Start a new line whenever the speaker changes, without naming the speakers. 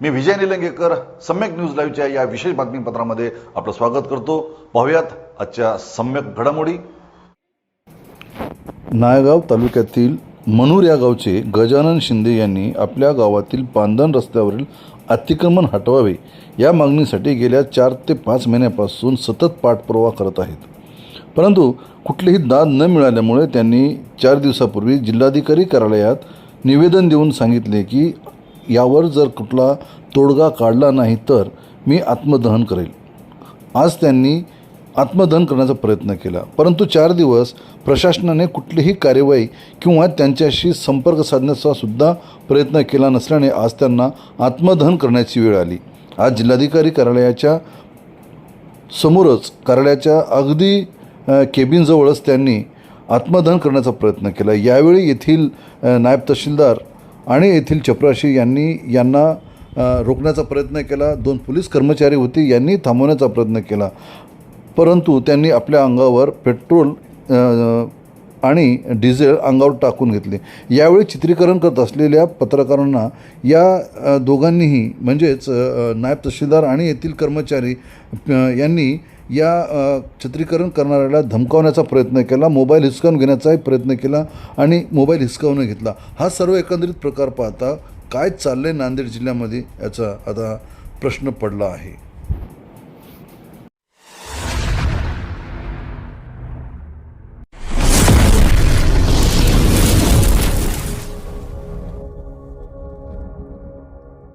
मी Vijay Nilangekar Samyak news लाईव्हच्या या विशेष बातमीपत्रामध्ये आपलं स्वागत करतो. पाहूयात आजच्या सम्यक घडामोडी.
नायगाव तालुक्यातील मनूर या गावचे गजानन शिंदे यांनी आपल्या गावातील पांदन रस्त्यावरील अतिक्रमण हटवावे या मागणीसाठी गेल्या चार ते पाच महिन्यापासून सतत पाठपुरावा करत आहेत. परंतु कुठलीही दाद न मिळाल्यामुळे त्यांनी चार दिवसापूर्वी जिल्हाधिकारी कार्यालयात निवेदन देऊन सांगितले की यावर जर कुठला तोडगा काढला नाही तर मी आत्मदहन करेल. आज त्यांनी आत्मदहन करण्याचा प्रयत्न केला. परंतु चार दिवस प्रशासनाने कुठलीही कार्यवाही किंवा त्यांच्याशी संपर्क साधण्याचा सुद्धा प्रयत्न केला नसल्याने आज त्यांना आत्मदहन करण्याची वेळ आली. आज जिल्हाधिकारी कार्यालयाच्या समोरच कार्यालयाच्या अगदी केबिनजवळच त्यांनी आत्मदहन करण्याचा प्रयत्न केला. यावेळी येथील नायब तहसीलदार आणि येथील चपराशी यांनी यांना रोखण्याचा प्रयत्न केला. दोन पोलीस कर्मचारी होते यांनी थांबवण्याचा प्रयत्न केला. परंतु त्यांनी आपल्या अंगावर पेट्रोल आणि डिझेल अंगावर टाकून घेतले. यावेळी चित्रीकरण करत असलेल्या पत्रकारांना या दोघांनीही म्हणजेच नायब तहसीलदार आणि येथील कर्मचारी यांनी या चित्रीकरण करणाऱ्याला धमकावण्याचा प्रयत्न केला मोबाईल हिसकावून घेण्याचाही प्रयत्न केला आणि मोबाईल हिसकावून घेतला. हा सर्व एकंदरीत प्रकार पाहता काय चाललं आहे नांदेड जिल्ह्यामध्ये याचा आता प्रश्न पडला आहे.